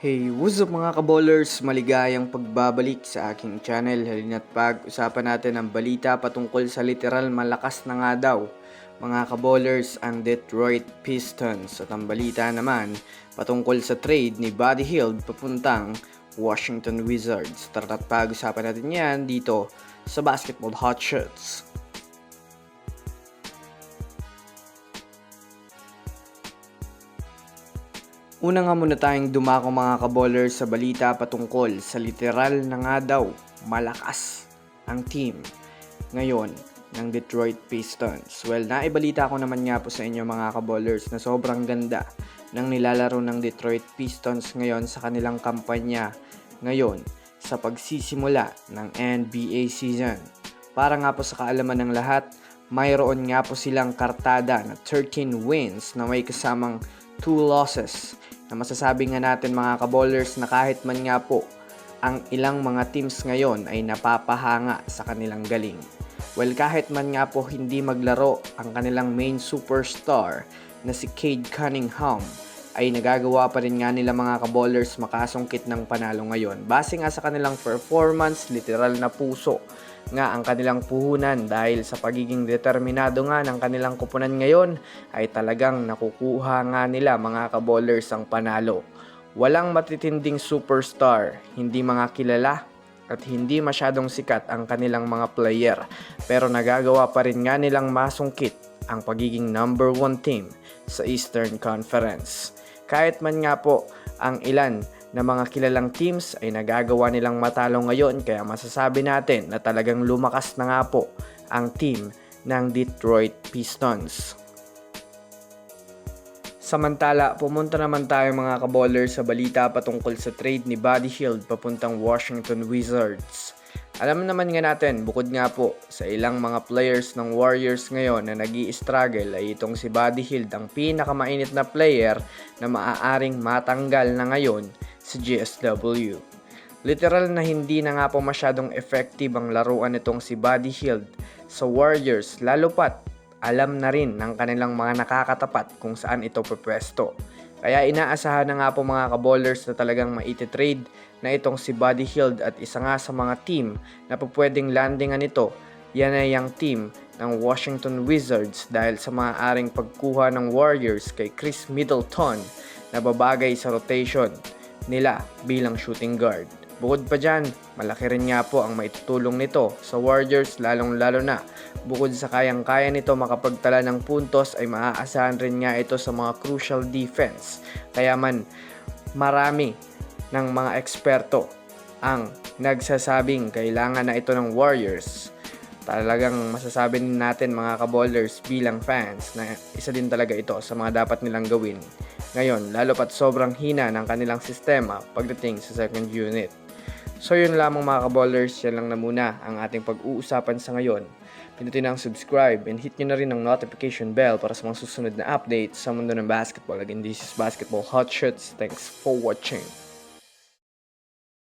Hey, what's up mga kaballers? Maligayang pagbabalik sa aking channel. Halina't pag-usapan natin ang balita patungkol sa literal malakas na nga daw. Mga kaballers, ang Detroit Pistons. At ang balita naman patungkol sa trade ni Buddy Hield papuntang Washington Wizards. Tara't pag-usapan natin yan dito sa Basketball Hot Una nga muna tayong dumako mga kaboller sa balita patungkol sa literal na nga daw malakas ang team ngayon ng Detroit Pistons. Well, naibalita ko naman nga po sa inyo mga kaballers na sobrang ganda ng nilalaro ng Detroit Pistons ngayon sa kanilang kampanya ngayon sa pagsisimula ng NBA season. Para nga po sa kaalaman ng lahat, mayroon nga po silang kartada na 13 wins na may kasamang 2 losses na masasabi nga natin mga kaballers na kahit man nga po ang ilang mga teams ngayon ay napapahanga sa kanilang galing. Well, kahit man nga po hindi maglaro ang kanilang main superstar na si Cade Cunningham, ay nagagawa pa rin nga nila mga kaballers makasungkit ng panalo ngayon. Base nga sa kanilang performance, literal na puso nga ang kanilang puhunan dahil sa pagiging determinado nga ng kanilang kupunan ngayon ay talagang nakukuha nga nila mga kaballers ang panalo. Walang matitinding superstar, hindi mga kilala at hindi masyadong sikat ang kanilang mga player pero nagagawa pa rin nga nilang masungkit ang pagiging number one team sa Eastern Conference. Kahit man nga po ang ilan na mga kilalang teams ay nagagawa nilang matalo ngayon kaya masasabi natin na talagang lumakas na nga po ang team ng Detroit Pistons. Samantala, pumunta naman tayo mga kaballers sa balita patungkol sa trade ni Buddy Hield papuntang Washington Wizards. Alam naman nga natin, bukod nga po sa ilang mga players ng Warriors ngayon na nag struggle ay itong si Buddy Hield ang pinakamainit na player na maaaring matanggal na ngayon sa GSW. Literal na hindi na nga po masyadong effective ang laruan nitong si Buddy Hield sa Warriors lalo pat alam na rin ng kanilang mga nakakatapat kung saan ito pepwesto. Kaya inaasahan na nga po mga kaballers na talagang maiti-trade na itong si Buddy Hield at isa nga sa mga team na po pwedeng landingan ito, yan ay yung team ng Washington Wizards dahil sa maaaring pagkuha ng Warriors kay Chris Middleton na babagay sa rotation nila bilang shooting guard. Bukod pa dyan, malaki rin nga po ang maitutulong nito sa Warriors lalong lalo na. Bukod sa kayang-kaya nito makapagtala ng puntos ay maaasahan rin nga ito sa mga crucial defense. Kaya man marami ng mga eksperto ang nagsasabing kailangan na ito ng Warriors. Talagang masasabi natin mga kaballers bilang fans na isa din talaga ito sa mga dapat nilang gawin. Ngayon, lalo pat sobrang hina ng kanilang sistema pagdating sa second unit. So yun lamang mga kaballers, yan lang na muna ang ating pag-uusapan sa ngayon. Pindutin ang subscribe and hit nyo na rin ang notification bell para sa mga susunod na updates sa mundo ng basketball. Again, this is Basketball Hot Shots. Thanks for watching.